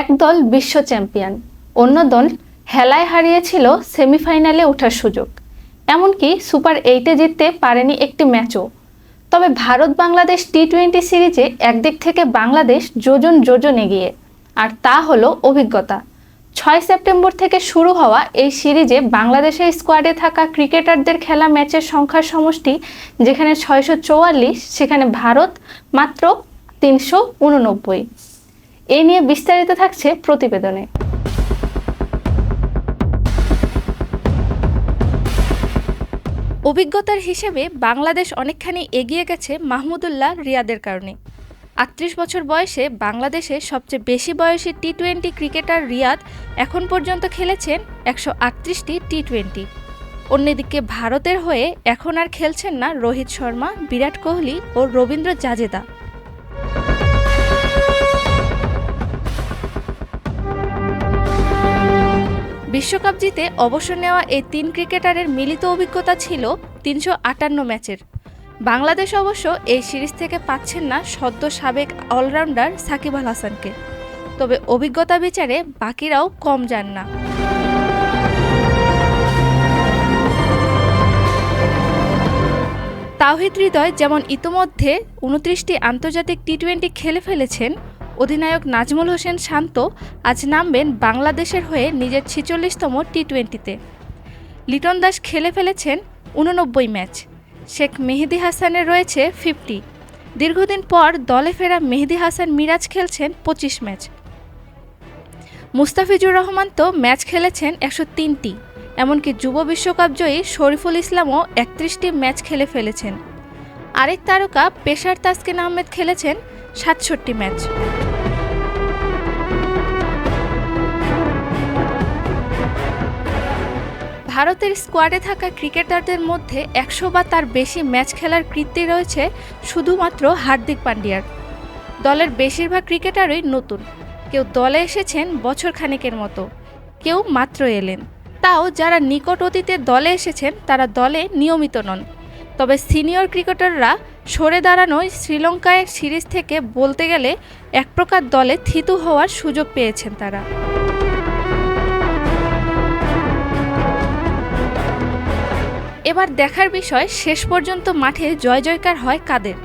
এক দল বিশ্ব চ্যাম্পিয়ন। অন্য দল হেলায় হারিয়েছিল সেমিফাইনালে ওঠার সুযোগ। এমনকি সুপার এইটে জিততে পারেনি একটি ম্যাচও। তবে ভারত বাংলাদেশ টি টোয়েন্টি সিরিজে একদিক থেকে বাংলাদেশ যোজন যোজন এগিয়ে। আর তা হলো অভিজ্ঞতা। ছয় সেপ্টেম্বর থেকে শুরু হওয়া এই সিরিজে বাংলাদেশের স্কোয়াডে থাকা ক্রিকেটারদের খেলা ম্যাচের সংখ্যার সমষ্টি যেখানে ছয়শো সেখানে ভারত মাত্র তিনশো উননব্বই। এ নিয়ে বিস্তারিত থাকছে প্রতিবেদনে। অভিজ্ঞতার হিসেবে বাংলাদেশ অনেকখানি এগিয়ে গেছে মাহমুদুল্লাহ রিয়াদের কারণে। আটত্রিশ বছর বয়সে বাংলাদেশে সবচেয়ে বেশি বয়সী টি টোয়েন্টি ক্রিকেটার রিয়াদ এখন পর্যন্ত খেলেছেন একশো আটত্রিশটি টি টোয়েন্টি অন্যদিকে ভারতের হয়ে এখন আর খেলছেন না রোহিত শর্মা, বিরাট কোহলি ও রবীন্দ্র জাজেদা বিশ্বকাপ জিতে অবসর নেওয়া এই তিন ক্রিকেটারের মিলিত অভিজ্ঞতা ছিল তিনশো আটান্ন ম্যাচের। বাংলাদেশ অবশ্য এই সিরিজ থেকে পাচ্ছেন না সদ্য সাবেক অলরাউন্ডার সাকিব আল হাসানকে। তবে অভিজ্ঞতা বিচারে বাকিরাও কম যান না। তাওহিদ হৃদয় যেমন ইতোমধ্যে উনত্রিশটি আন্তর্জাতিক টি টোয়েন্টি খেলে ফেলেছেন অধিনায়ক নাজমুল হোসেন শান্ত আজ নামবেন বাংলাদেশের হয়ে নিজের ছিচল্লিশতম টি টোয়েন্টিতে লিটন দাস খেলে ফেলেছেন উননব্বই ম্যাচ। শেখ মেহেদি হাসানের রয়েছে ফিফটি। দীর্ঘদিন পর দলে ফেরা মেহেদি হাসান মিরাজ খেলছেন পঁচিশ ম্যাচ। মুস্তাফিজুর রহমান তো ম্যাচ খেলেছেন একশো তিনটি। এমনকি যুব বিশ্বকাপ জয়ী শরীফুল ইসলামও একত্রিশটি ম্যাচ খেলে ফেলেছেন। আরেক তারকা পেশার তাসকিন আহমেদ খেলেছেন সাতষট্টি ম্যাচ। ভারতের স্কোয়াডে থাকা ক্রিকেটারদের মধ্যে একশো বা তার বেশি ম্যাচ খেলার কৃত্তি রয়েছে শুধুমাত্র হার্দিক পান্ডিয়ার। দলের বেশিরভাগ ক্রিকেটারই নতুন। কেউ দলে এসেছেন বছর খানেকের মতো, কেউ মাত্র এলেন। তাও যারা নিকট অতীতে দলে এসেছেন, তারা দলে নিয়মিত নন। তবে সিনিয়র ক্রিকেটাররা সরে দাঁড়ানোয় শ্রীলঙ্কায় সিরিজ থেকে বলতে গেলে এক প্রকার দলে থিতু হওয়ার সুযোগ পেয়েছেন তারা। এবার দেখার বিষয়, শেষ পর্যন্ত মাঠে জয় জয়কার হয় কাদের?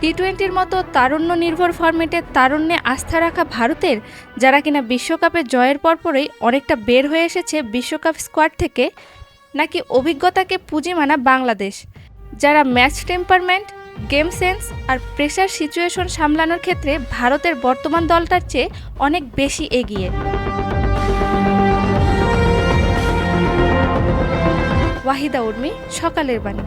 টি টোয়েন্টির মতো তারুণ্য নির্ভর ফরম্যাটে তারুণ্যে আস্থা রাখা ভারতের, যারা কিনা বিশ্বকাপে জয়ের পরপরই অনেকটা বের হয়ে এসেছে বিশ্বকাপ স্কোয়াড থেকে, নাকি অভিজ্ঞতাকে পুঁজি মানা বাংলাদেশ? যারা ম্যাচ টেম্পারমেন্ট, গেম সেন্স আর প্রেশার সিচুয়েশন সামলানোর ক্ষেত্রে ভারতের বর্তমান দলটার চেয়ে অনেক বেশি এগিয়ে। ওয়াহিদা উর্মি সকালের বাণী।